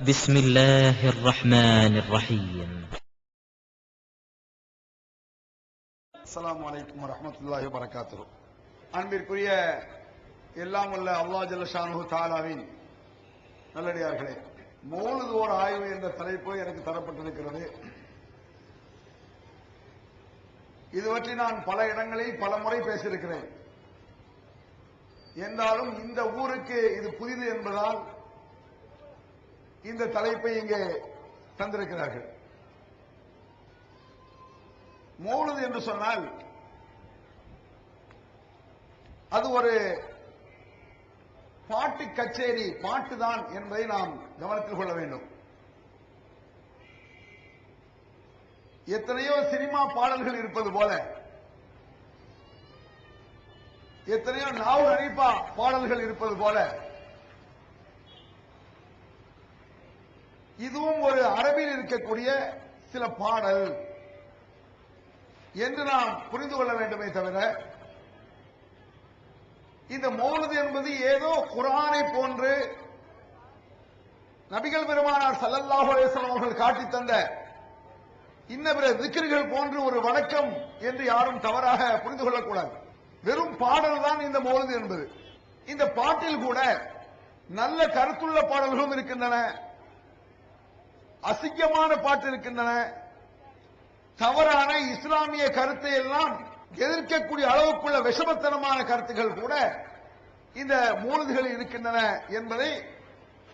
بسم الله الرحمن الرحيم அஸ்ஸலாமு அலைக்கும் வரஹ்மத்துல்லாஹி வரகாத்துஹு அன்பிற்குரிய எல்லாம் வல்ல அல்லாஹ் ஜல்ல ஷானுஹு தஆலாவின் நல்லடியார்களே மௌலிது ஓர் ஆய்வு என்ற தலைப்பு எனக்கு தரப்பட்டிருக்கிறது இது பற்றி நான் பல இடங்களில் பல முறை பேசியிருக்கிறேன் என்றாலும் இந்த ஊருக்கு இது புதிது என்பதால் இந்த தலைப்பை இங்கே தந்திருக்கிறார்கள். மௌலுது என்று சொன்னால் அது ஒரு பாட்டு கச்சேரி பாட்டுதான் என்பதை நாம் கவனத்தில் கொள்ள வேண்டும். எத்தனையோ சினிமா பாடல்கள் இருப்பது போல எத்தனையோ நாவல் அணிப்பா பாடல்கள் இருப்பது போல இதுவும் ஒரு அரபில் இருக்கக்கூடிய சில பாடல். என்று நாம் புரிந்து கொள்ள வேண்டுமே தவிர இந்த மௌலது என்பது ஏதோ குரானை போன்று நபிகள் பெருமானார் ஸல்லல்லாஹு அலைஹி அவர்கள் காட்டி தந்த இன்ன பிற திக்ர்கள் போன்று ஒரு வணக்கம் என்று யாரும் தவறாக புரிந்து கொள்ளக்கூடாது. வெறும் பாடல் தான் இந்த மௌலது என்பது. இந்த பாட்டில் கூட நல்ல கருத்துள்ள பாடல்களும் இருக்கின்றன. அசிங்கமான பாட்டு இருக்கின்றன. தவறான இஸ்லாமிய கருத்தை எல்லாம் எதிர்க்கக்கூடிய அளவுக்குள்ள விஷமத்தனமான கருத்துக்கள் கூட இந்த மூலதுகளில் இருக்கின்றன என்பதை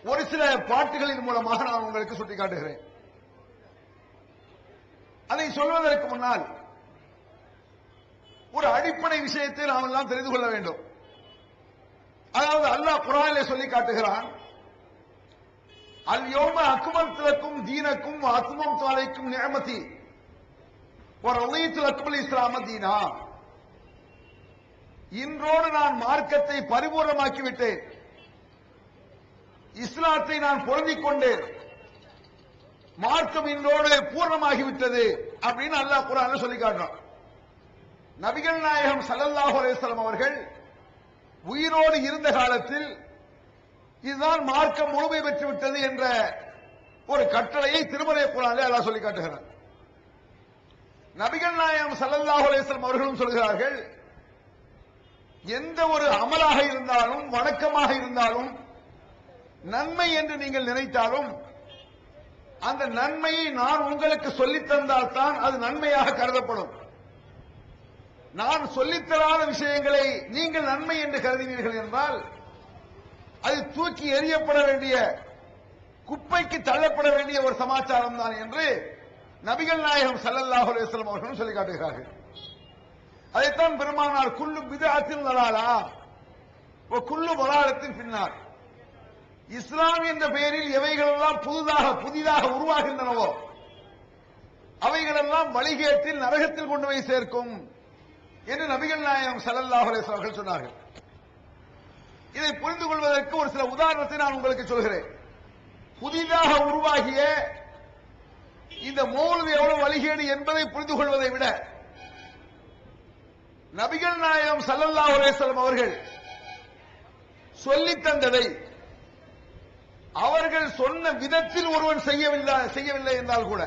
ஒரு சில பாட்டுகளின் மூலமாக நான் உங்களுக்கு சுட்டிக்காட்டுகிறேன். அதை சொல்வதற்கு முன்னால் ஒரு அடிப்படை விஷயத்தை நாம் எல்லாம் தெரிந்து கொள்ள வேண்டும். அதாவது அல்லாஹ் குரானிலே சொல்லி காட்டுகிறான் அல்யோம அக்குமத்து லக்கும் தீனக்கும் அத்துமம் தாலைக்கும் நியமதி ஒரு அக்குமல் இஸ்லாம தீனா இன்றோடு நான் மார்க்கத்தை பரிபூர்ணமாக்கி விட்டேன் இஸ்லாத்தை நான் பொருந்திக் கொண்டேன். மார்க்கம் இன்றோடு பூர்ணமாகிவிட்டது அப்படின்னு அல்லாஹ் குரான் சொல்லி காட்டுறான். நபிகள் நாயகம் சல்லல்லாஹு அலைஹி அவர்கள் உயிரோடு இருந்த காலத்தில் இதுதான் மார்க்கம் முழுமை பெற்றுவிட்டது என்ற ஒரு கட்டளையை திருமலை குரானிலே அல்லாஹ் சொல்லி காட்டுகிறார் நபிகள் நாயகம் சல்லல்லாஹு அலைஹி அவர்களும் சொல்கிறார்கள் எந்த ஒரு அமலாக இருந்தாலும் வணக்கமாக இருந்தாலும் நன்மை என்று நீங்கள் நினைத்தாலும் அந்த நன்மையை நான் உங்களுக்கு சொல்லித் தந்தால் தான் அது நன்மையாக கருதப்படும். நான் சொல்லித்தராத விஷயங்களை நீங்கள் நன்மை என்று கருதினீர்கள் என்றால் அது தூக்கி எறியப்பட வேண்டிய குப்பைக்கு தள்ளப்பட வேண்டிய ஒரு சமாச்சாரம் தான் என்று நபிகள் நாயகம் சல்லல்லாஹு அலுவலம் அவர்களும் சொல்லி காட்டுகிறார்கள். அதைத்தான் பெருமானார் குள்ளு பிதாத்தில் வராளா ஓ குல்லு பின்னார் இஸ்லாம் என்ற பெயரில் எவைகளெல்லாம் புதிதாக புதிதாக உருவாகின்றனவோ அவைகளெல்லாம் வழிகேட்டில் நரகத்தில் கொண்டு போய் சேர்க்கும் என்று நபிகள் நாயகம் சல்லல்லாஹு அலுவலம் அவர்கள் சொன்னார்கள். இதை புரிந்து கொள்வதற்கு ஒரு சில உதாரணத்தை நான் உங்களுக்கு சொல்கிறேன். புதிதாக உருவாகிய இந்த மௌலவி எவ்வளவு வழிகேடு என்பதை புரிந்து கொள்வதை விட நபிகள் நாயகம் சல்லல்லா அலைஹி அவர்கள் சொல்லித் தந்ததை அவர்கள் சொன்ன விதத்தில் ஒருவன் செய்யவில்லை செய்யவில்லை என்றால் கூட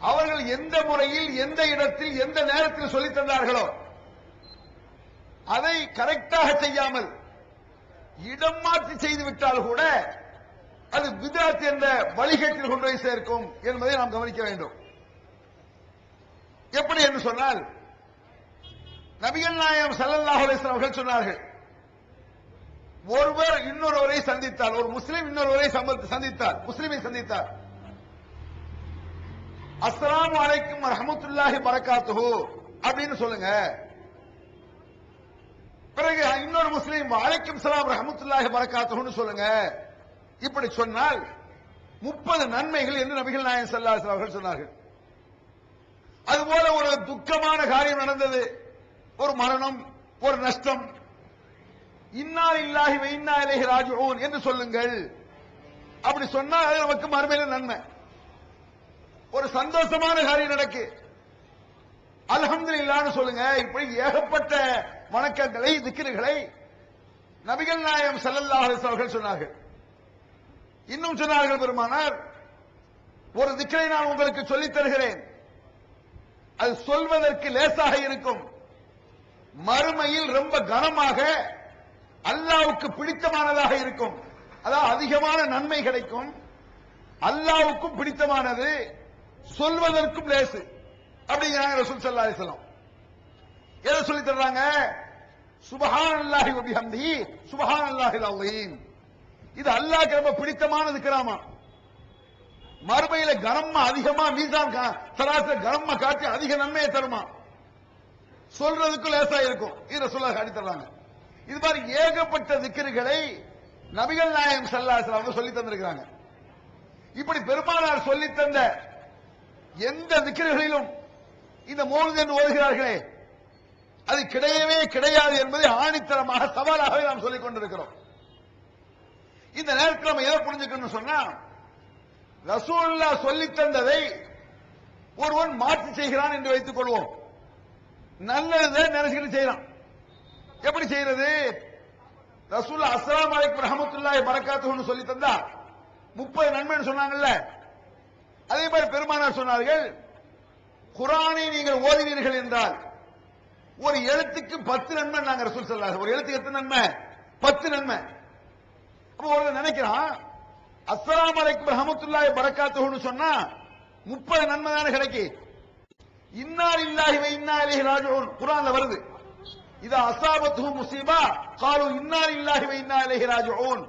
அவர்கள் எந்த முறையில் எந்த இடத்தில் எந்த நேரத்தில் சொல்லித் தந்தார்களோ அதை கரெக்டாக செய்யாமல் இடம் மாற்றி செய்து விட்டால் கூட அது விதாத் என்ற வழிகேட்டில் கொண்டு போய் சேர்க்கும் என்பதை நாம் கவனிக்க வேண்டும். எப்படி என்று சொன்னால் நபிகள் நாயகம் சல்லல்லாஹ் அலைஹி அவர்கள் சொன்னார்கள் ஒருவர் இன்னொருவரை சந்தித்தார் ஒரு முஸ்லீம் இன்னொருவரை சந்தித்தார் முஸ்லீமை சந்தித்தார் அஸ்லாம் அலைக்கும் ரஹமத்துல்லாஹி பரக்காத்துஹு அப்படின்னு சொல்லுங்க. பிறகு இன்னொரு முஸ்லீம் அலைக்கும் சலாம் ரஹமத்துல்லாஹி பரக்காத்துஹுன்னு சொல்லுங்க. இப்படி சொன்னால் முப்பது நன்மைகள் என்று நபிகள் நாயன் ஸல்லல்லாஹு அவர்கள் சொன்னார்கள். அதுபோல ஒரு துக்கமான காரியம் நடந்தது. ஒரு மரணம் ஒரு நஷ்டம். இன்னா இல்லாஹி வ இன்னா இலைஹி ராஜிஊன் என்று சொல்லுங்கள். அப்படி சொன்னால் அது நமக்கு மறுமையில நன்மை. ஒரு சந்தோஷமான காரியம் நடக்கு. அல்ஹம்துலில்லாஹ்னு சொல்லுங்க. இப்படி ஏகப்பட்ட வணக்கங்களை திக்கிறுகளை. நபிகள் நாயம் செல்லல்லா அவர்கள் சொன்னார்கள். இன்னும் சொன்னார்கள் பெருமானார் ஒரு திக்கரை நான் உங்களுக்கு சொல்லித் தருகிறேன். அது சொல்வதற்கு லேசாக இருக்கும். மறுமையில் ரொம்ப கனமாக அல்லாவுக்கு பிடித்தமானதாக இருக்கும். அதாவது அதிகமான நன்மை கிடைக்கும். அல்லாவுக்கும் பிடித்தமானது சொல்வதற்கும் லேசு. அப்படிங்கிறாங்க ரசூல் சல்லா அலிஸ்லாம் எதை சொல்லி தர்றாங்க? சுபஹான் அல்லாஹி வபிஹம்தி சுபஹான் அல்லாஹில் அல்லீம் இது அல்லாஹ்க்கு ரொம்ப பிடித்தமானது கிராமம் மறுமையில கனமா அதிகமா மீசான் சராசரி கனமா காட்டி அதிக நன்மையை தருமா? சொல்றதுக்கு லேசா இருக்கும். இதை சொல்ல காட்டி தர்றாங்க. இது மாதிரி ஏகப்பட்ட திக்கிரிகளை நபிகள் நாயகம் ஸல்லல்லாஹு அவங்க சொல்லி தந்திருக்கிறாங்க. இப்படி பெருமானார் சொல்லி தந்த எந்த திக்கிரிகளிலும் இந்த மூணு என்று ஓதுகிறார்களே அது கிடையவே கிடையாது என்பதை ஆணித்தரமாக சவாலாகவே நாம் சொல்லிக் கொண்டிருக்கிறோம். இந்த நேரத்தில் நம்ம எதை புரிஞ்சுக்கணும் சொன்னா ரசூல்லா சொல்லி தந்ததை ஒருவன் மாற்றி செய்கிறான் என்று வைத்துக் கொள்வோம். நல்லதை நினைச்சுக்கிட்டு செய்யறான். எப்படி செய்யறது? ரசூல்லா அஸ்லாம் அலைக்கும் ரஹமத்துல்லாய் பரக்காத்துஹுன்னு சொல்லி தந்தா முப்பது நன்மைன்னு சொன்னாங்கல்ல. அதே மாதிரி பெருமானார் சொன்னார்கள் குரானை நீங்கள் ஓதினீர்கள் என்றால் ஒரு எழுத்துக்கு பத்து நன்மை நாங்க ரசூல் சொல்லாரு ஒரு எழுத்துக்கு எத்தனை நன்மை? பத்து நன்மை. அப்ப ஒரு நினைக்கிறான் அஸ்லாம் அலைக்கும் ரஹமத்துல்லாய் பரக்காத்துஹுன்னு சொன்னா முப்பது நன்மை தானே கிடைக்கு. இன்னார் இல்லாஹி இன்னா இலஹி ராஜிஊன். குரான்ல வருது. இது அசாபத்து முசீபா காலு இன்னார் இல்லாஹி இன்னா இலஹி ராஜிஊன்.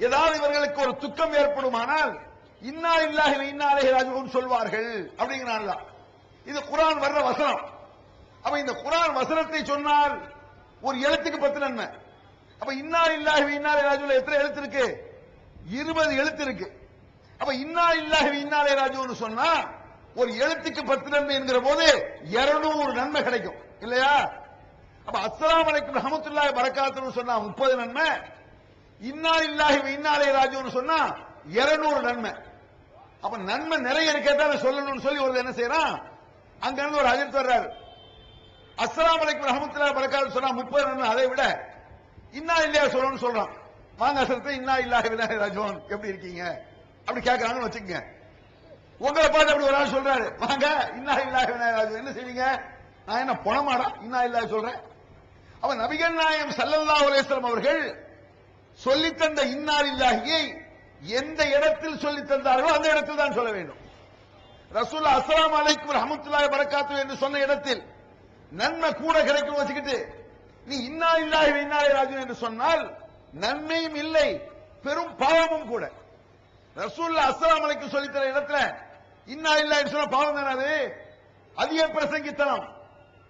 ஏதாவது இவர்களுக்கு ஒரு துக்கம் ஏற்படுமானால் இன்னா இல்லாஹி இன்னா இலஹி ராஜிஊன் சொல்வார்கள். அப்படிங்கிறான் இது குரான் வர்ற வசனம். அப்ப இந்த குரான் வசனத்தை சொன்னால் ஒரு எழுத்துக்கு பத்து நன்மை. அப்ப இன்னா இல்லாஹி வ ராஜுல எத்தனை எழுத்து இருக்கு? இருபது எழுத்து இருக்கு. அப்ப இன்னா இல்லாஹி வ ராஜுன்னு சொன்னா ஒரு எழுத்துக்கு பத்து நன்மை என்கிற போது இருநூறு நன்மை கிடைக்கும். இல்லையா? அப்ப அஸ்லாம் அலைக்கும் ரஹமத்துல்லாஹி பரக்காத்துன்னு சொன்னா முப்பது நன்மை. இன்னா இல்லாஹி இன்னாலே ராஜுன்னு சொன்னா இருநூறு நன்மை. அப்ப நன்மை நிறைய இருக்கதான் சொல்லணும்னு சொல்லி ஒரு என்ன செய்யறான்? அங்க இருந்து ஒரு அஜித் வர்றாரு. அஸ்லாம் அலைக்கும் ரஹமத்துல்லாஹி பரக்காத்து சொன்னா முப்பது அதை விட இன்னா இல்லையா சொல்லணும்னு சொல்றான். வாங்க அசரத்தை இன்னா இல்லாஹ் வ இன்னா எப்படி இருக்கீங்க? அப்படி கேட்கறாங்கன்னு வச்சுக்கோங்க. உங்களை பார்த்து அப்படி ஒரு ஆள் சொல்றாரு. வாங்க இன்னா இல்லாஹ் வ என்ன செய்வீங்க நான் என்ன பணமாடா? இன்னா இல்லாஹி சொல்றேன். அவன் நபிகள் நாயம் சல்லல்லா அலைஹி அவர்கள் சொல்லித் தந்த இன்னார் இல்லாஹியை எந்த இடத்தில் சொல்லித் தந்தார்களோ அந்த இடத்தில் தான் சொல்ல வேண்டும். ரசூல் அஸ்லாம் அலைக்கும் ரஹமத்துல்லாய் பரக்காத்து என்று சொன்ன இடத்தில் நன்மை கூட கிடைக்கும் வச்சுக்கிட்டு நீ இன்னா இல்லாஹி இன்னாலே ராஜு என்று சொன்னால் நன்மையும் இல்லை பெரும் பாவமும் கூட. ரசூல்லா அஸ்லாம் அலைக்கு சொல்லித் தர இடத்துல இன்னா இல்லா சொன்ன பாவம் தானே அதிக பிரசங்கித்தனம்.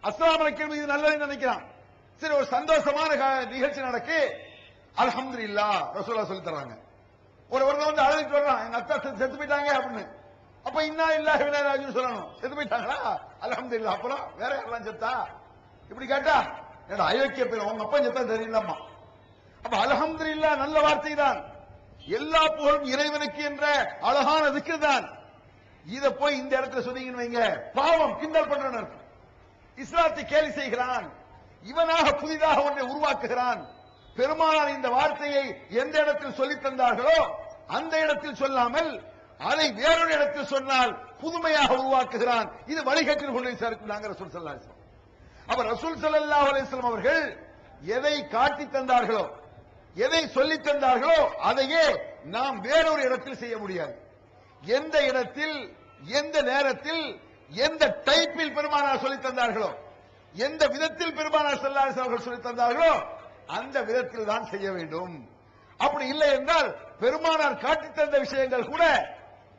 அஸ்லாம் அலைக்கு இது நல்லதுன்னு நினைக்கிறான். சரி ஒரு சந்தோஷமான க- நிகழ்ச்சி நடக்கு. அல்ஹம்துலில்லாஹ் ரசூல்லா சொல்லி தர்றாங்க. ஒரு ஒருத்தர் வந்து அழுதுட்டு வர்றான் எங்க அத்தா செத்து செத்து போயிட்டாங்க அப்படின்னு. அப்ப இன்னா இல்லா வ சொல்லணும். செத்து போயிட்டாங்களா? இல்ல அப்புறம் வேற யாரெல்லாம் செத்தா? இப்படி கேட்டா என்னடா அயோக்கிய பேர். உங்க அப்பா செத்தா தெரியலம்மா. அப்ப இல்லா நல்ல வார்த்தை தான் எல்லா புகழும் இறைவனுக்கு என்ற அழகான திக்கு தான் இத போய் இந்த இடத்துல சொன்னீங்கன்னு வைங்க. பாவம் கிண்டல் பண்றன்னு இஸ்லாத்தை கேலி செய்கிறான். இவனாக புதிதாக ஒன்றை உருவாக்குகிறான். பெருமானார் இந்த வார்த்தையை எந்த இடத்தில் சொல்லித் தந்தார்களோ அந்த இடத்தில் சொல்லாமல் அதை வேறொரு இடத்தில் சொன்னால் புதுமையாக உருவாக்குகிறான். இது வழிகட்டில் கொண்டு சேர்க்கிறாங்க ரசூல் சல்லா அலிஸ்லாம் அப்ப ரசூல் அவர்கள் எதை காட்டி தந்தார்களோ எதை சொல்லி தந்தார்களோ அதையே நாம் வேறொரு இடத்தில் செய்ய முடியாது. எந்த இடத்தில் எந்த நேரத்தில் எந்த டைப்பில் பெருமானார் சொல்லித் தந்தார்களோ எந்த விதத்தில் பெருமானார் ஸல்லல்லாஹு அவர்கள் சொல்லி தந்தார்களோ அந்த விதத்தில் தான் செய்ய வேண்டும். அப்படி இல்லை என்றால் பெருமானார் காட்டி தந்த விஷயங்கள் கூட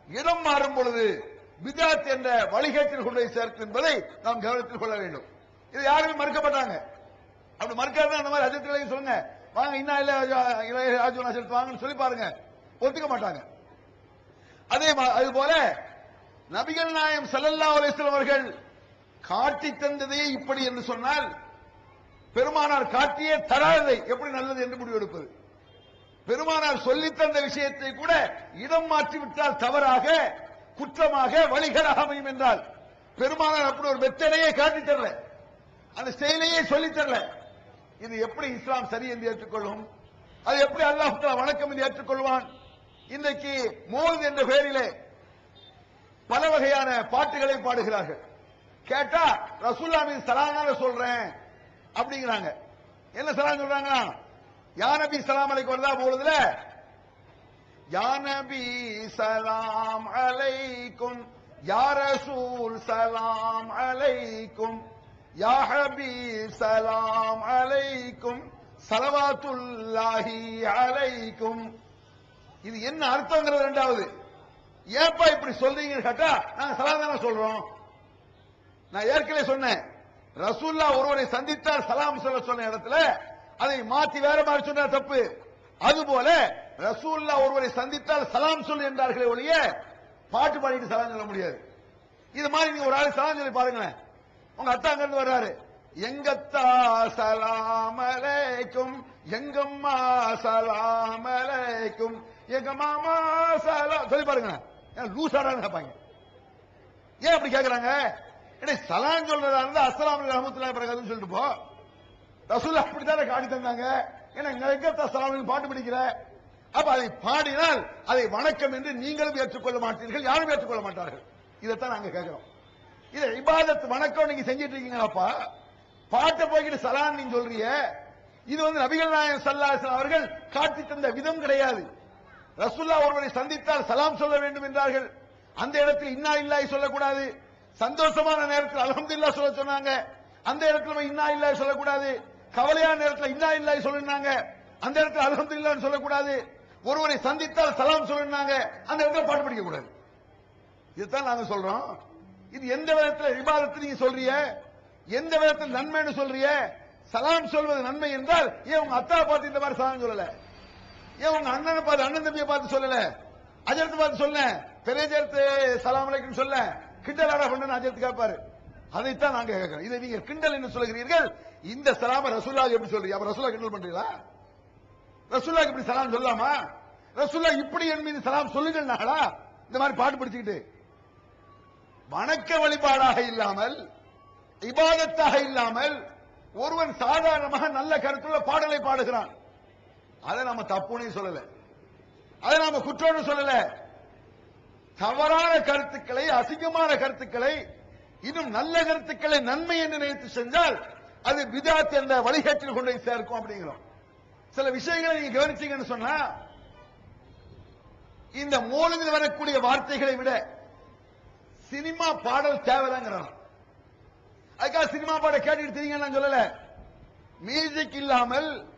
இடம் மாறும் பொழுது பிதாத் என்ற வழிகேட்டில் கொண்டு போய் சேர்க்கும் என்பதை நாம் கவனத்தில் கொள்ள வேண்டும். இது யாருமே மறுக்க மாட்டாங்க அப்படி மறுக்காதான் அந்த மாதிரி அஜித் சொல்லுங்க. வாங்க இன்னும் இல்ல ராஜு செலுத்து வாங்கன்னு சொல்லி பாருங்க. ஒத்துக்க மாட்டாங்க. அதே மா- அது போல நபிகள் நாயம் செல்லல்லா அலைஹி அவர்கள் காட்டி தந்ததே இப்படி என்று சொன்னால் பெருமானார் காட்டியே தராததை எப்படி நல்லது என்று முடிவெடுப்பது? பெருமானார் சொல்லித் தந்த விஷயத்தை கூட இடம் மாற்றி விட்டால் தவறாக குற்றமாக வழிகளாக அமையும் என்றால் பெருமானார் அப்படி ஒரு மெத்தனையே காட்டி தரல. அந்த செயலையே சொல்லித் தரல. இது எப்படி இஸ்லாம் சரி என்று ஏற்றுக்கொள்ளும்? அது எப்படி அல்லாஹ் வணக்கம் என்று ஏற்றுக்கொள்வான்? இன்றைக்கு மோல்த் என்ற பெயரிலே பல வகையான பாட்டுகளை பாடுகிறார்கள். கேட்டா ரசூல்லா மீது சலானால சொல்றேன் அப்படிங்கிறாங்க. என்ன சலாம் சொல்றாங்களா யா நபி சலாம் அலைக்கு வருதா போடுதுல யா நபி சலாம் அலைக்கும் யா ரசூல் சலாம் அலைக்கும் யா சலாம் அலைக்கும் சலவாத்துல்லாஹி அலைக்கும். இது என்ன அர்த்தங்கிறது ரெண்டாவது ஏப்பா இப்படி சொல்றீங்கன்னு கேட்டா நாங்க சலாம் தானே சொல்றோம். நான் ஏற்கனவே சொன்னேன். ரசூல்லா ஒருவரை சந்தித்தார் சலாம் சொல்ல சொன்ன இடத்துல அதை மாத்தி வேற மாதிரி சொன்னா தப்பு. அதுபோல ரசூல்லா ஒருவரை சந்தித்தால் சலாம் சொல் என்றார்களே ஒழிய பாட்டு பாடிட்டு சலாம் சொல்ல முடியாது. இது மாதிரி நீங்க ஒரு ஆள் சலாம் சொல்லி பாருங்களேன். உங்க அத்தா அங்கிருந்து வர்றாரு. எங்கத்தா சலாமலைக்கும் எங்கம்மா சலாமலைக்கும் எங்க மாமா சலாம் சொல்லி பாருங்க லூசாடான்னு கேட்பாங்க. ஏன் அப்படி கேட்கறாங்க? சலாம் சொல்றதா இருந்தா அஸ்லாம் ரஹமத்துல்லாஹி பிறகு சொல்லிட்டு போ. ரசூல் அப்படித்தானே காட்டி தந்தாங்க? ஏன்னா பாட்டு படிக்கிற. அப்ப அதை பாடினால் அதை வணக்கம் என்று நீங்களும் ஏற்றுக்கொள்ள மாட்டீர்கள் யாரும் ஏற்றுக்கொள்ள மாட்டார்கள். இதைத்தான் நாங்க கேட்கிறோம். இதை இபாதத் வணக்கம் நீங்க செஞ்சிட்டு இருக்கீங்களாப்பா? பாட்டை போய்கிட்டு சலான் நீங்க சொல்றீங்க. இது வந்து நபிகள் நாயகம் சல்லாஹ் அவர்கள் காட்டி தந்த விதம் கிடையாது. ரசுல்லா ஒருவரை சந்தித்தால் சலாம் சொல்ல வேண்டும் என்றார்கள். அந்த இடத்தில் இன்னா இல்லாய் சொல்லக்கூடாது. சந்தோஷமான நேரத்தில் அல்ஹம்துலில்லாஹ் சொல்ல சொன்னாங்க. அந்த இடத்துல இன்னா இல்லாய் சொல்லக்கூடாது. கவலையான நேரத்தில் இன்னா இல்லாய் சொல்லினாங்க அந்த இடத்துல அல்ஹம்துலில்லாஹ் சொல்லக்கூடாது. ஒருவரை சந்தித்தால் சலாம் சொல்லினாங்க அந்த இடத்துல பாட்டு படிக்க கூடாது இதுதான் நாங்க சொல்றோம். இது எந்த விதத்துல விவாதத்தை நீங்க சொல்றிய எந்த விதத்தில் நன்மைன்னு சொல்றிய சலாம் சொல்வது நன்மை என்றால் ஏன் உங்க அத்தா பார்த்து இந்த மாதிரி சலாம் சொல்லல? ஏன் உங்க அண்ணனை பார்த்து அண்ணன் தம்பியை பார்த்து சொல்லல? அஜரத்தை பார்த்து சொல்ல. பெரியஜரத்து சலாம் அலைக்கும் சொல்ல. கிண்டலாடா பண்ணு அஜரத்து கேட்பாரு. அதைத்தான் நாங்க கேட்கிறோம். இதை நீங்க கிண்டல் என்று சொல்கிறீர்கள். இந்த சலாம ரசூல்லா எப்படி சொல்றீங்க? அப்ப ரசூல்லா கிண்டல் பண்றீங்களா? ரசூல்லா இப்படி சலாம் சொல்லலாமா ரசூல்லா இப்படி என் மீது சலாம் சொல்லுங்கன்னாங்களா? இந்த மாதிரி பாட்டு படிச்சுக்கிட்டு. வணக்க வழிபாடாக இல்லாமல் இபாதத்தாக இல்லாமல் ஒருவன் சாதாரணமாக நல்ல கருத்துள்ள பாடலை பாடுகிறான். அதை நாம தப்புனே சொல்லல. அதை நாம குற்றம்னு சொல்லல. தவறான கருத்துக்களை அசிங்கமான கருத்துக்களை இன்னும் நல்ல கருத்துக்களை நன்மை என்று நினைத்து செஞ்சால் அது பிதாத் என்ற வழிகாட்டில் கொண்டு போய் சேர்க்கும் அப்படிங்கிறோம். சில விஷயங்களை நீங்க கவனிச்சீங்கன்னு சொன்னா இந்த மூலில் வரக்கூடிய வார்த்தைகளை விட சினிமா பாடல் தேவைதாங்கிறோம் அதுக்காக சினிமா பாடல் கேட்டுட்டு தெரியுங்க சொல்லல. மியூசிக் இல்லாமல்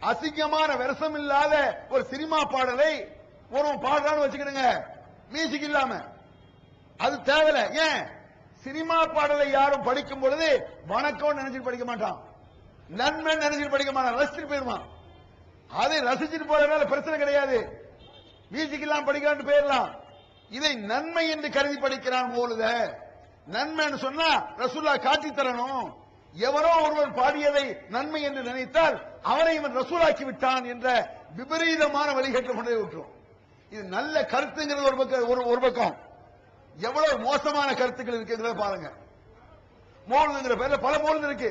அசிங்கமான விரசம் இல்லாத ஒரு சினிமா பாடலை ஒரு பாடுறான்னு வச்சுக்கிடுங்க. மியூசிக் இல்லாம. அது தேவையில்ல. ஏன்? சினிமா பாடலை யாரும் படிக்கும் பொழுது வணக்கம் நினைச்சிட்டு படிக்க மாட்டான். நன்மை நினைச்சிட்டு படிக்க மாட்டான். ரசிச்சுட்டு போயிருவான் அதை ரசிச்சுட்டு போறதுனால பிரச்சனை கிடையாது. மியூசிக் இல்லாம போயிடலாம். இதை நன்மை என்று கருதி படிக்கிறான் போலுத. நன்மைன்னு சொன்னா ரசூல்லா காட்டி தரணும். எவரோ ஒருவர் பாடியதை நன்மை என்று நினைத்தால் அவனை இவன் ரசூலாக்கி விட்டான் என்ற விபரீதமான வழிகட்டு கொண்டே விட்டுரும். இது நல்ல கருத்துங்கிறது ஒரு பக்கம் ஒரு ஒரு பக்கம். எவ்வளவு மோசமான கருத்துக்கள் இருக்குங்கிறத பாருங்க. மோழுதுங்கிற பேர்ல பல மோழுது இருக்கு.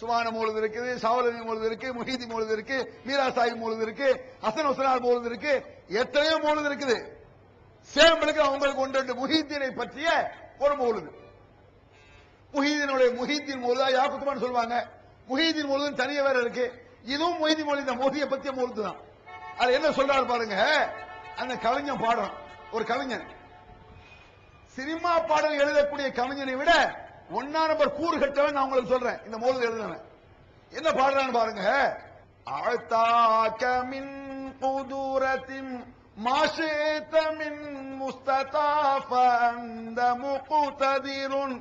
சுவான மூலது இருக்குது சாவலி மோழுது இருக்கு முஹீதி மூலது இருக்கு மீரா சாஹிப் மூலது இருக்கு ஹசன் ஹுசனார் மோழுது இருக்கு. எத்தனையோ மோழுது இருக்குது. சேம்பலுக்கு அவங்களுக்கு ஒன்று ரெண்டு முஹீத்தீனை பற்றிய ஒரு மோழுது முஹீதீனுடைய முஹீத்தீன் மூலதா யாக்குத்துமான்னு சொல்லுவாங்க. முஹீதீன் மோழுதுன்னு தனிய வேற இருக்கு. இதுவும் மொய்தி மொழி தான் மோதியை பத்திய மோழுது தான் அது என்ன சொல்றாரு பாருங்க. அந்த கவிஞன் பாடுறான். ஒரு கவிஞன். சினிமா பாடல் எழுதக்கூடிய கவிஞனை விட ஒன்னா நம்பர் கூறு கட்டவன் நான் உங்களுக்கு சொல்றேன் இந்த மோதல் எழுதுனவன் என்ன பாடுறான்னு பாருங்க அழ்த்தாக்க மின் குதூரத்தின் மாஷேத்த மின் முஸ்ததாஃப அந்த முகுததிருன்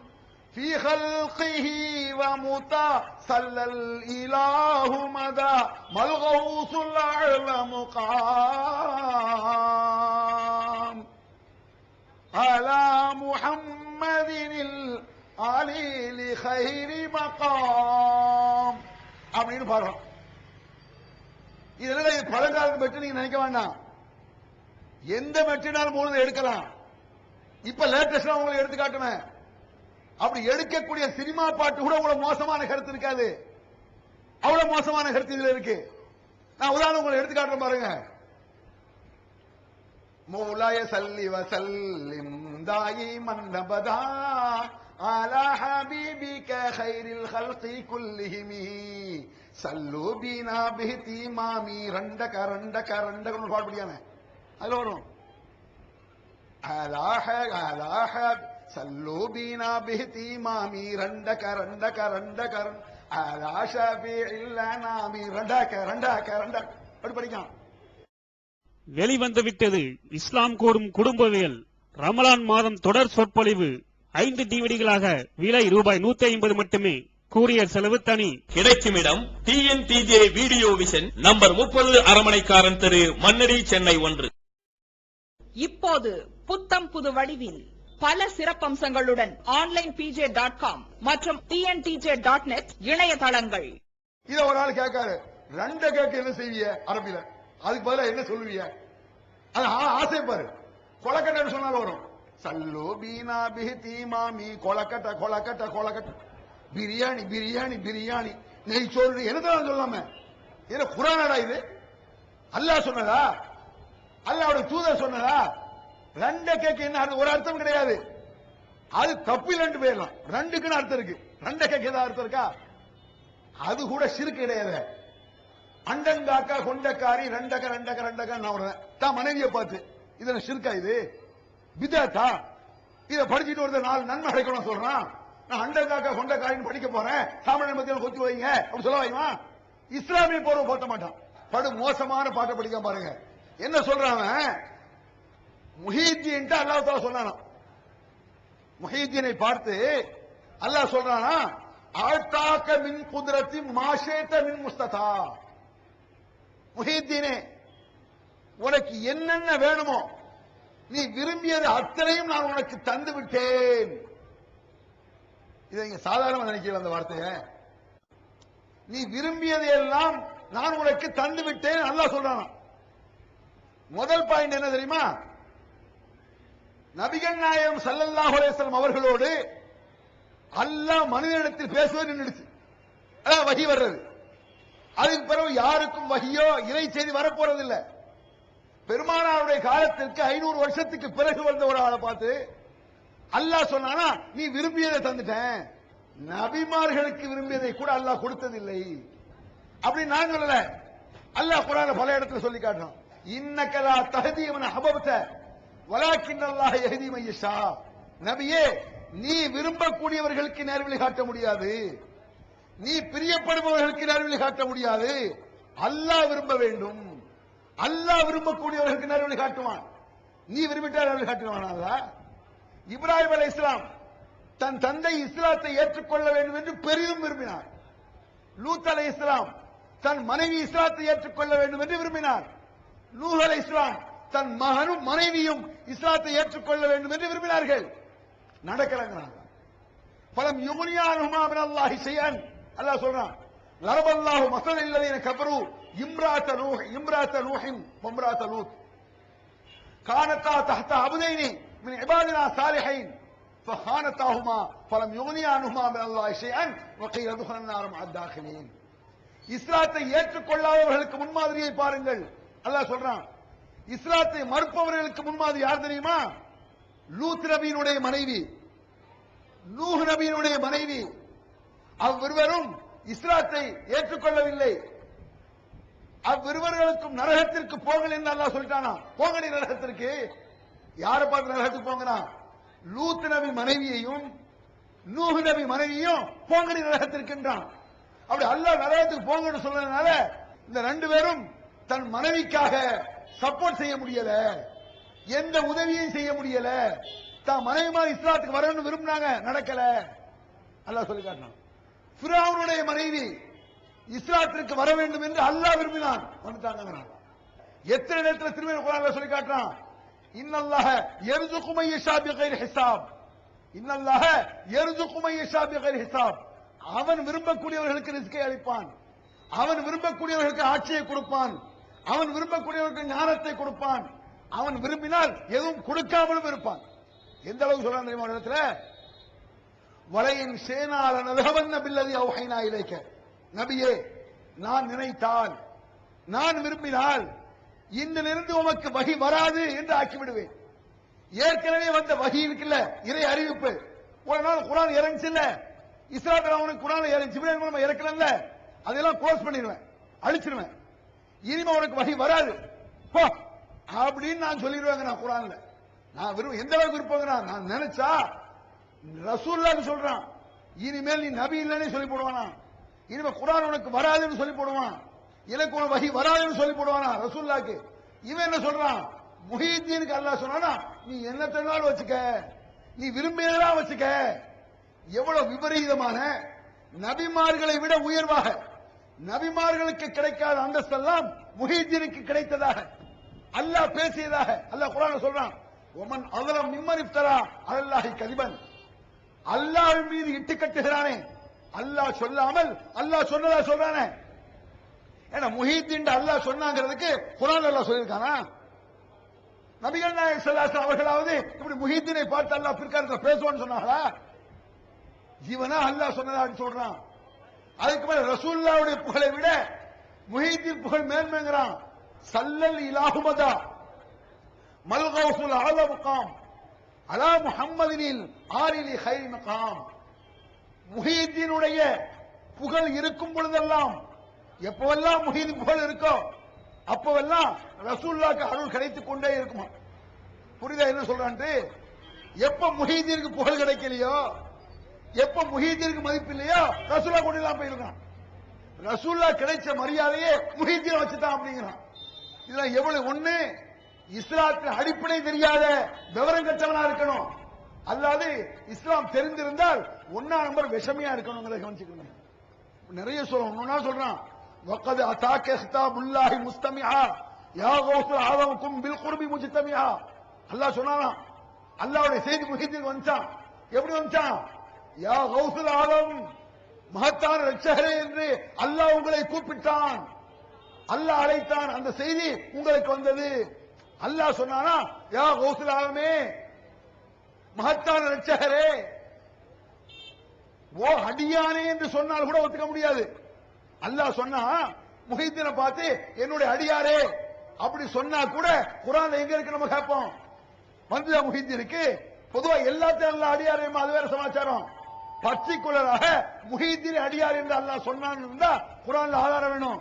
في خلقه ومتى صلى الإله مدى ما الغوث الأعلم قام على محمد العلي لخير مقام அப்படின்னு பாடுறோம் இதெல்லாம் இது பழங்காலத்து மெட்டு நீங்க நினைக்க வேண்டாம் எந்த மெட்டினாலும் மூணு எடுக்கலாம் இப்ப லேட்டஸ்டா உங்களுக்கு எடுத்து காட்டுவேன் அப்படி எடுக்கக்கூடிய சினிமா பாட்டு கூட அவ்வளவு மோசமான கருத்து இருக்காது அவ்வளவு மோசமான கருத்து இதுல இருக்கு நான் உதாரணம் உங்களை எடுத்து காட்டுறேன் பாருங்க مولاي صل وسلم دائما ابدا على حبيبك خير الخلق كلهم صلوا بنا باهتمامي رندك رندك رندك பாடுபடியான அதுல வரும் على حب على حب صلوا بنا باهتمامي رندك رندك رندك على شفيع الانام رندك رندك رندك அப்படி படிக்கலாம் வெளிவந்து விட்டது இஸ்லாம் கூறும் குடும்பவியல். ரமலான் மாதம் தொடர் சொற்பொழிவு. ஐந்து டிவிடிகளாக விலை ரூபாய் நூத்தி ஐம்பது மட்டுமே. கூரியர் செலவு தனி. கிடைக்கும் இடம் டிஎன்டிஜே வீடியோ விஷன் நம்பர் முப்பது அரமனைக்காரன் தெரு மன்னடி சென்னை ஒன்று. இப்போது புத்தம் புது வடிவில் பல சிறப்பம்சங்களுடன் ஆன்லைன் பிஜே டாட் காம் மற்றும் டிஎன்டிஜே டாட் நெட் இணையதளங்கள். இத ஒரு ஆள் கேட்காரு. ரெண்ட கேட்க என்ன செய்விய? அரபில. அதுக்கு பதிலாக என்ன சொல்லுவிய அது ஆ- பாரு. கொலக்கட்டை சொன்னாலும் வரும். சல்லோ பீனா பிஹி மாமி கொலக்கட்டை கொலக்கட்டை கொலக்கட்டை பிரியாணி பிரியாணி பிரியாணி. நெய் சோறு என்னதான் சொல்லாம. என்ன குரானடா இது? அல்லாஹ் சொன்னதா? அல்லாஹ்வோட தூதர் சொன்னதா? ரெண்ட கேட்க என்ன ஒரு அர்த்தம் கிடையாது. அது தப்பிலண்டு போயிடலாம் ரெண்டுக்குன்னு அர்த்தம் இருக்கு. ரெண்ட கேட்க ஏதாவது அர்த்தம் இருக்கா? அது கூட சிறுக்கு கிடையாது. அண்டங்காக்கா கொண்டக்காரி ரெண்டக்க ரெண்டக்க ரெண்டக நான் வருவேன். தான் மனைவியை பார்த்து இதுல சிறுக்கா இது? விதாத்தா இதை படிச்சுட்டு ஒருத்தர் நாலு நன்மை அடைக்கணும் சொல்றான். நான் அண்டங்காக்கா கொண்டக்காரின்னு படிக்க போறேன். சாமானிய மத்தியில் கொத்தி வைங்க. அப்படி சொல்ல வைமா இஸ்லாமிய போர்வை போட்ட மாட்டான். படு மோசமான பாட்டை படிக்க பாருங்க. என்ன சொல்றாங்க முஹீத்தீன்ட்டு அல்லாஹ் தாலா சொன்னானா முஹீத்தீனை பார்த்து அல்லாஹ் சொல்றானா ஆழ்த்தாக்க மின் குதிரத்தி மாஷேத்த மின் முஸ்ததா. முஹித்தீனே உனக்கு என்னென்ன வேணுமோ நீ விரும்பியது அத்தனையும் நான் உனக்கு தந்து விட்டேன். இதை நீங்க சாதாரண நினைக்கல அந்த வார்த்தைய. நீ விரும்பியதை எல்லாம் நான் உனக்கு தந்து விட்டேன் நல்லா சொல்றான் முதல் பாயிண்ட் என்ன தெரியுமா? நபிகள் நாயகம் சல்லல்லா அலைஹி அவர்களோடு அல்லாஹ் மனிதனிடத்தில் பேசுவது நின்றுச்சு வகி வர்றது. அதுக்கு பிறகு யாருக்கும் வகையோ இறை செய்தி வரப்போறதில்லை. பெருமானாருடைய காலத்திற்கு ஐநூறு வருஷத்துக்கு பிறகு வந்த ஒரு ஆளை பார்த்து அல்லாஹ் சொன்னானா நீ விரும்பியதை தந்துட்டேன். நபிமார்களுக்கு விரும்பியதை கூட அல்லாஹ் கொடுத்ததில்லை. அப்படி நான் சொல்லல. அல்லாஹ் குரான பல இடத்துல சொல்லி காட்டுறான். இன்னக்கலா தகுதி அவன் அபபத்த வலாக்கின் அல்லாஹ் எகதி மையஷா நபியே நீ விரும்பக்கூடியவர்களுக்கு நேர்வழி காட்ட முடியாது. நீ பிரியப்படுபவர்களுக்கு நல்வழி காட்ட முடியாது. அல்லாஹ் விரும்ப வேண்டும். அல்லாஹ் விரும்பக்கூடியவர்களுக்கு நல்வழி காட்டுவான். நீ விரும்பிட்டால் நல்வழி காட்டுவானா இப்ராஹிம் அலை இஸ்லாம் தன் தந்தை இஸ்லாத்தை ஏற்றுக்கொள்ள வேண்டும் என்று பெரிதும் விரும்பினார். லூத் அலை இஸ்லாம் தன் மனைவி இஸ்லாத்தை ஏற்றுக்கொள்ள வேண்டும் என்று விரும்பினார். நூஹ் அலை இஸ்லாம் தன் மகனும் மனைவியும் இஸ்லாத்தை ஏற்றுக்கொள்ள வேண்டும் என்று விரும்பினார்கள். நடக்கிறாங்க பலம் யுகுனியானுமா மின் அல்லாஹி அல்லாஹ் சொல்றான் லரபல்லாஹு மஸல் இல்லதீன கஃபரு இம்ராத்த நூஹ் இம்ராத்த நூஹின் வம்ராத்த லூத் கானத்தா தஹ்த அபுதைனி மின் இபாதினா சாலிஹைன் فخانتاهما فلم يغني عنهما من الله شيئا وقيل ادخلا النار مع الداخلين இஸ்லாத்தை ஏற்றுக்கொள்ளாதவர்களுக்கு முன்மாதிரியை பாருங்கள் அல்லாஹ் சொல்றான் இஸ்லாத்தை மறுப்பவர்களுக்கு முன்மாதிரி யார் தெரியுமா லூத் நபியினுடைய மனைவி நூஹ் நபியினுடைய மனைவி அவ்விருவரும் இஸ்லாத்தை ஏற்றுக்கொள்ளவில்லை. அவ்விருவர்களுக்கும் நரகத்திற்கு போங்கள் என்று அல்லா சொல்லிட்டானா? போங்க நீ நரகத்திற்கு. யாரை பார்த்து நரகத்துக்கு போங்கனா? லூத் நபி மனைவியையும் நூஹ் நபி மனைவியும் போங்க நீ நரகத்திற்கின்றான் அப்படி அல்லாஹ் நரகத்துக்கு போங்கன்னு சொன்னதுனால இந்த ரெண்டு பேரும் தன் மனைவிக்காக சப்போர்ட் செய்ய முடியல. எந்த உதவியும் செய்ய முடியல. தான் மனைவி மாதிரி இஸ்லாத்துக்கு வரணும்னு விரும்பினாங்க நடக்கல. அல்லாஹ் சொல்லி காட்டினான் பிராவுனுடைய மனைவி இஸ்லாத்திற்கு வர வேண்டும் என்று அல்லாஹ் விரும்பினான். வந்துட்டாங்க எத்தனை நேரத்தில் திருமண குரான்ல சொல்லி காட்டுறான்? இன்னல்லாக எருது மை யஷா பிகைர் ஹிசாப். இன்னல்லாக எருது மை யஷா ஹிசாப். அவன் விரும்பக்கூடியவர்களுக்கு ரிஸ்கை அளிப்பான். அவன் விரும்பக்கூடியவர்களுக்கு ஆட்சியை கொடுப்பான். அவன் விரும்பக்கூடியவர்களுக்கு ஞானத்தை கொடுப்பான். அவன் விரும்பினால் எதுவும் கொடுக்காமலும் இருப்பான். எந்த அளவுக்கு சொல்றான் தெரியுமா இடத்துல வலையின் சேனால நலவன்ன பில்லதி அவுஹைனா இலைக்க. நபியே நான் நினைத்தால் நான் விரும்பினால் இன்றிலிருந்து உமக்கு வகி வராது என்று ஆக்கிவிடுவேன். ஏற்கனவே வந்த வகி இருக்குல்ல இறை அறிவிப்பு. ஒரு நாள் குரான் இறங்குச்சு இல்ல இஸ்லாத்தில் அவனுக்கு குரான் இறங்கி ஜிப்ரேல் மூலமா இறக்கணும்ல அதெல்லாம் க்ளோஸ் பண்ணிடுவேன். அழிச்சிருவேன். இனிமே உனக்கு வகி வராது. அப்படின்னு நான் சொல்லிடுவேங்க நான் குரான்ல. நான் விரும்ப எந்த அளவுக்கு விருப்பங்க நான் நினைச்சா ரசூல்லான்னு சொல்றான் இனிமேல் நீ நபி இல்லைன்னு சொல்லி போடுவானா? இனிமே குரான் உனக்கு வராதுன்னு சொல்லி போடுவான். எனக்கு ஒரு வகி வராதுன்னு சொல்லி போடுவானா ரசூல்லாக்கு இவன் என்ன சொல்றான்? முஹீத்தீனுக்கு அல்லாஹ் சொன்னானா நீ என்ன தன்னாலும் வச்சுக்க. நீ விரும்பினதான் வச்சுக்க. எவ்வளவு விபரீதமான நபிமார்களை விட உயர்வாக நபிமார்களுக்கு கிடைக்காத அந்தஸ்தெல்லாம் முஹீத்தீனுக்கு கிடைத்ததாக அல்லாஹ் பேசியதாக அல்லாஹ் குரான் சொல்றான் ஒமன் அதலம் தரா அல்லாஹி கதிபன். அல்லாஹ் மீது இட்டு கட்டுகிறானே. அல்லாஹ் சொல்லாமல் அல்லாஹ் சொன்னதா சொல்றானே. ஏன்னா முஹீத்தீன் அல்லாஹ் சொன்னாங்கிறதுக்கு குரான் அல்லாஹ் சொல்லியிருக்கானா? நபிகள் நாயக் சல்லாஸ் அவர்களாவது இப்படி முஹீத்தீனை பார்த்து அல்லாஹ் பிற்காலத்தில் பேசுவான்னு சொன்னாங்களா? இவனா அல்லாஹ் சொன்னதான்னு சொல்றான். அதுக்கு மேல ரசூல்லாவுடைய புகழை விட முஹீத்தீன் புகழ் மேன்மைங்கிறான். சல்லல் இலாஹுமதா மல்கௌசுல் ஆலமுகாம் அலா முஹம்மதினில் ஆரிலி ஹைரி மகாம். முஹீத்தினுடைய புகழ் இருக்கும் பொழுதெல்லாம் எப்பவெல்லாம் முஹீதி புகழ் இருக்கோ அப்பவெல்லாம் ரசூல்லாக்கு அருள் கிடைத்துக் கொண்டே இருக்குமா? புரிதா என்ன சொல்றான்ட்டு? எப்ப முஹீதீனுக்கு புகழ் கிடைக்கலையோ எப்ப முஹீதீனுக்கு மதிப்பு இல்லையோ ரசூல்லா கொண்டு எல்லாம் போயிருக்கான். ரசூல்லா கிடைச்ச மரியாதையே முஹீதீன் வச்சுட்டான் அப்படிங்கிறான். இதெல்லாம் எவ்வளவு ஒண்ணு? இஸ்லாத்தின் அடிப்படை தெரியாத விவரம் கற்றவனா இருக்கணும் அல்லாது இஸ்லாம் தெரிந்திருந்தால் ஒன்னா நம்பர் விஷமையா இருக்கணுங்கிறத கவனிச்சுக்கணும் நிறைய சொல்றோம் ஒன்னா சொல்றான் وقد اتاك خطاب الله مستمعا يا غوث العظم كن بالقرب مجتمعا அல்லாஹ் சொன்னானாம் அல்லாஹ்வுடைய செய்தி முஹித்தின் வந்துச்சான் எப்படி வந்துச்சான் யா கௌசுல் ஆலம் மகத்தான ரட்சகரே என்று அல்லாஹ் உங்களை கூப்பிட்டான் அல்லாஹ் அழைத்தான் அந்த செய்தி உங்களுக்கு வந்தது அல்லாஹ் சொன்னானா யா கௌசுல் ஆலமே மகத்தான ரட்சகரே ஓ அடியானே என்று சொன்னால் கூட ஒத்துக்க முடியாது. அல்லாஹ் சொன்னா முஹித்தீனை பார்த்து என்னுடைய அடியாரே அப்படி சொன்னா கூட குரான் எங்க இருக்கு நம்ம கேட்போம். வந்துதா முஹித்தீனுக்கு பொதுவா எல்லாத்தையும் அல்ல அடியாரே அது வேற சமாச்சாரம். பர்டிகுலராக முஹித்தீன் அடியார் என்று அல்லாஹ் சொன்னான்னு இருந்தா குரான்ல ஆதாரம் வேணும்.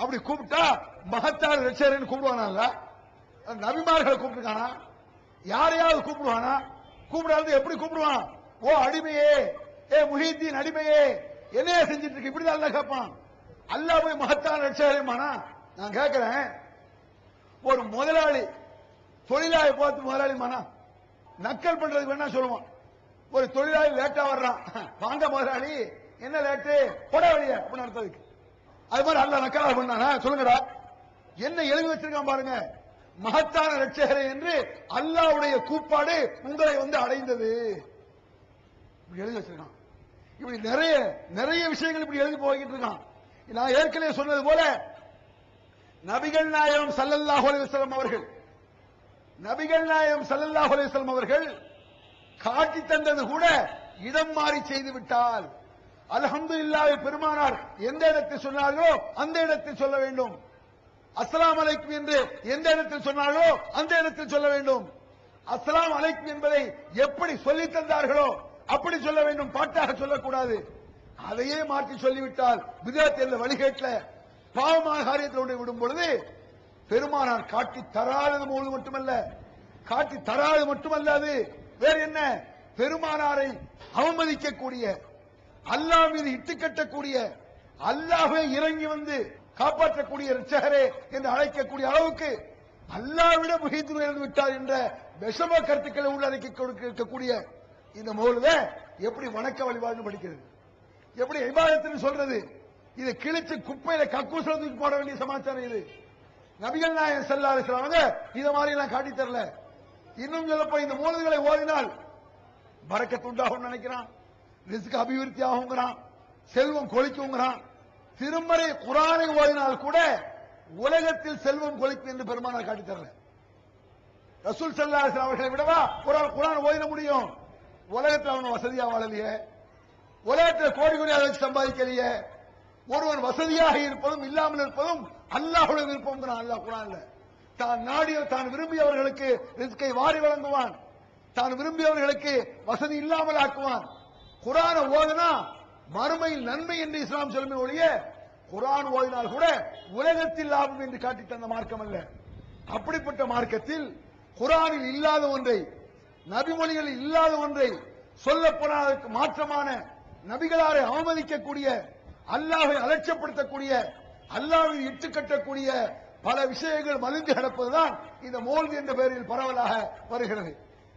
அப்படி கூப்பிட்டா மகத்தார் ரச்சரன்னு கூப்பிடுவானா நபிமார்களை கூப்பிட்டுருக்கானா? யாரையாவது கூப்பிடுவானா? கூப்பிடாது எப்படி கூப்பிடுவான்? ஓ அடிமையே. ஏ முஹித்தீன் அடிமையே. என்னைய செஞ்சிட்டு இருக்கு இப்படிதான் அல்லாஹ் கேட்பான். அல்ல போய் மகத்தான லட்சியமானா நான் கேட்கிறேன். ஒரு முதலாளி தொழிலாளி பார்த்து முதலாளி மானா நக்கல் பண்றதுக்கு வேணா சொல்லுவான். ஒரு தொழிலாளி லேட்டா வர்றான். வாங்க முதலாளி என்ன லேட்டு? கொட வழிய அப்படின்னு அர்த்தத்துக்கு அது மாதிரி அல்ல நக்கலா பண்ணானா? சொல்லுங்கடா. என்ன எழுதி வச்சிருக்கான் பாருங்க. மகத்தான ரட்சகரே என்று அல்லாவுடைய கூப்பாடு உங்களை வந்து அடைந்தது. இப்படி எழுதி வச்சிருக்கான். இப்படி நிறைய நிறைய விஷயங்கள் இப்படி எழுதி போய்கிட்டு இருக்கான். நான் ஏற்கனவே சொன்னது போல நபிகள் நாயகம் சல்லல்லா அலைஹி அவர்கள் நபிகள் நாயகம் சல்லல்லாஹ் அலைஹி அவர்கள் காட்டி தந்தது கூட இடம் மாறி செய்து விட்டால். அல்ஹம்துலில்லாஹ் பெருமானார் எந்த இடத்தில் சொன்னார்களோ அந்த இடத்தில் சொல்ல வேண்டும். அஸ்லாம் அலைக்கும் என்று எந்த இடத்தில் சொன்னார்களோ அந்த இடத்தில் சொல்ல வேண்டும். அஸ்லாம் அலைக்கும் என்பதை எப்படி சொல்லி தந்தார்களோ அப்படி சொல்ல வேண்டும். பாட்டாக சொல்லக்கூடாது. அதையே மாற்றி சொல்லிவிட்டால் விதத்தில் என்ற வழிகேட்ல பாவமான காரியத்தில் ஒன்றை விடும் பொழுது பெருமானார் காட்டி தராதது போது மட்டுமல்ல காட்டி தராது மட்டுமல்ல அது. வேறு என்ன? பெருமானாரை அவமதிக்கக்கூடிய அல்லாஹ் மீது இட்டு கட்டக்கூடிய அல்லாஹ்வே இறங்கி வந்து காப்பாற்றக்கூடிய ரட்சகரே என்று அழைக்கக்கூடிய அளவுக்கு அல்லாவிட முகித்து விட்டார் என்ற விஷம கருத்துக்களை உள்ளடக்கி கொடுக்க இருக்கக்கூடிய இந்த மோலுத எப்படி வணக்க வழிபாடு படிக்கிறது? எப்படி விவாதத்தில் சொல்றது? இது கிழிச்சு குப்பையில கக்கூசல போட வேண்டிய சமாச்சாரம் இது. நபிகள் நாயகம் செல்லாத அவங்க இதை மாதிரி எல்லாம் காட்டி தரல. இன்னும் சொல்லப்போ இந்த மூலதுகளை ஓதினால் பறக்கத்து நினைக்கிறான். ரிஸ்க் அபிவிருத்தி ஆகுங்கிறான் செல்வம் கொளிக்குங்கிறான். திருமறை குரானை ஓதினால் கூட உலகத்தில் செல்வம் கொழிப்பு என்று பெருமானார் காட்டி ரசூல் சல்லாஹ் அவர்களை விடவா? ஒரு ஆள் குரான் ஓதிட முடியும். உலகத்தில் அவன் வசதியா வாழலையே. உலகத்தில் கோடி கோடி வச்சு சம்பாதிக்கலையே. ஒருவன் வசதியாக இருப்பதும் இல்லாமல் இருப்பதும் அல்லாஹுடன் இருப்போம் அல்லாஹ் குரான்ல. தான் நாடிய தான் விரும்பியவர்களுக்கு ரிஸ்கை வாரி வழங்குவான். தான் விரும்பியவர்களுக்கு வசதி இல்லாமல் ஆக்குவான். குரான ஓதுனா மறுமையில் நன்மை என்று இஸ்லாம் சொல்லுமே ஒழிய குரான் ஓதினால் கூட உலகத்தில் லாபம் என்று காட்டி தந்த மார்க்கம் அல்ல. அப்படிப்பட்ட மார்க்கத்தில் குரானில் இல்லாத ஒன்றை நபிமொழிகளில் இல்லாத ஒன்றை சொல்லப்படாதற்கு மாற்றமான நபிகளாரை அவமதிக்கக்கூடிய அல்லாஹை அலட்சியப்படுத்தக்கூடிய அல்லாவை இட்டு கட்டக்கூடிய பல விஷயங்கள் மலிந்து கிடப்பதுதான் இந்த மோல்வி என்ற பெயரில் பரவலாக வருகிறது.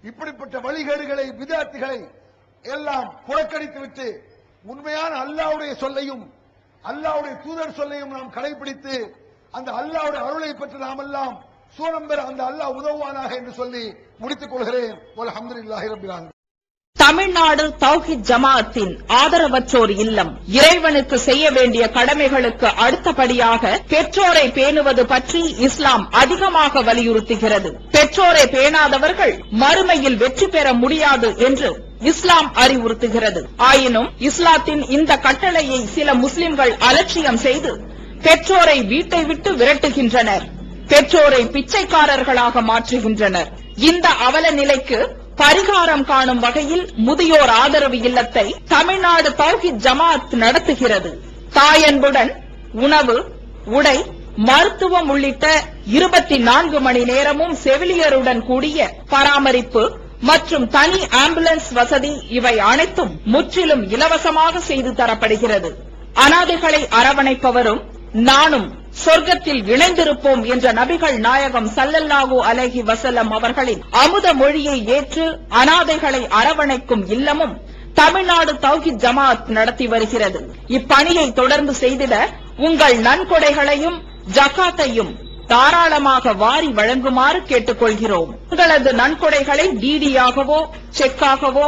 இப்படிப்பட்ட வழிகேடுகளை விதார்த்திகளை எல்லாம் புறக்கணித்துவிட்டு உண்மையான அல்லாவுடைய சொல்லையும் அல்லாவுடைய தூதர் சொல்லையும் நாம் கடைபிடித்து அந்த அல்லாவுடைய அருளை பெற்று நாம் எல்லாம் சூழம்பெற அந்த அல்லாஹ் உதவுவானாக என்று சொல்லி முடித்துக் கொள்கிறேன். தமிழ்நாடு தௌஹித் ஜமாஅத்தின் ஆதரவற்றோர் இல்லம். இறைவனுக்கு செய்ய வேண்டிய கடமைகளுக்கு அடுத்தபடியாக பெற்றோரை பேணுவது பற்றி இஸ்லாம் அதிகமாக வலியுறுத்துகிறது. பெற்றோரை பேணாதவர்கள் மறுமையில் வெற்றி பெற முடியாது என்று இஸ்லாம் அறிவுறுத்துகிறது. ஆயினும் இஸ்லாத்தின் இந்த கட்டளையை சில முஸ்லிம்கள் அலட்சியம் செய்து பெற்றோரை வீட்டை விட்டு விரட்டுகின்றனர். பெற்றோரை பிச்சைக்காரர்களாக மாற்றுகின்றனர். இந்த அவல நிலைக்கு பரிகாரம் காணும் வகையில் முதியோர் ஆதரவு இல்லத்தை தமிழ்நாடு தௌஹித் ஜமாத் நடத்துகிறது. தாயன்புடன் உணவு உடை மருத்துவம் உள்ளிட்ட இருபத்தி நான்கு மணி நேரமும் செவிலியருடன் கூடிய பராமரிப்பு மற்றும் தனி ஆம்புலன்ஸ் வசதி இவை அனைத்தும் முற்றிலும் இலவசமாக செய்து தரப்படுகிறது. அனாதைகளை அரவணைப்பவரும் நானும் சொர்க்கத்தில் இணைந்திருப்போம் என்ற நபிகள் நாயகம் சல்லல்லாஹு அலஹி வஸல்லம் அவர்களின் அமுத மொழியை ஏற்று அனாதைகளை அரவணைக்கும் இல்லமும் தமிழ்நாடு தௌஹித் ஜமாத் நடத்தி வருகிறது. இப்பணியை தொடர்ந்து செய்திட உங்கள் நன்கொடைகளையும் ஜகாத்தையும் தாராளமாக வாரி வழங்குமாறு கேட்டுக்கொள்கிறோம். உங்களது நன்கொடைகளை டிடியாகவோ செக்காகவோ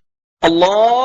Allah.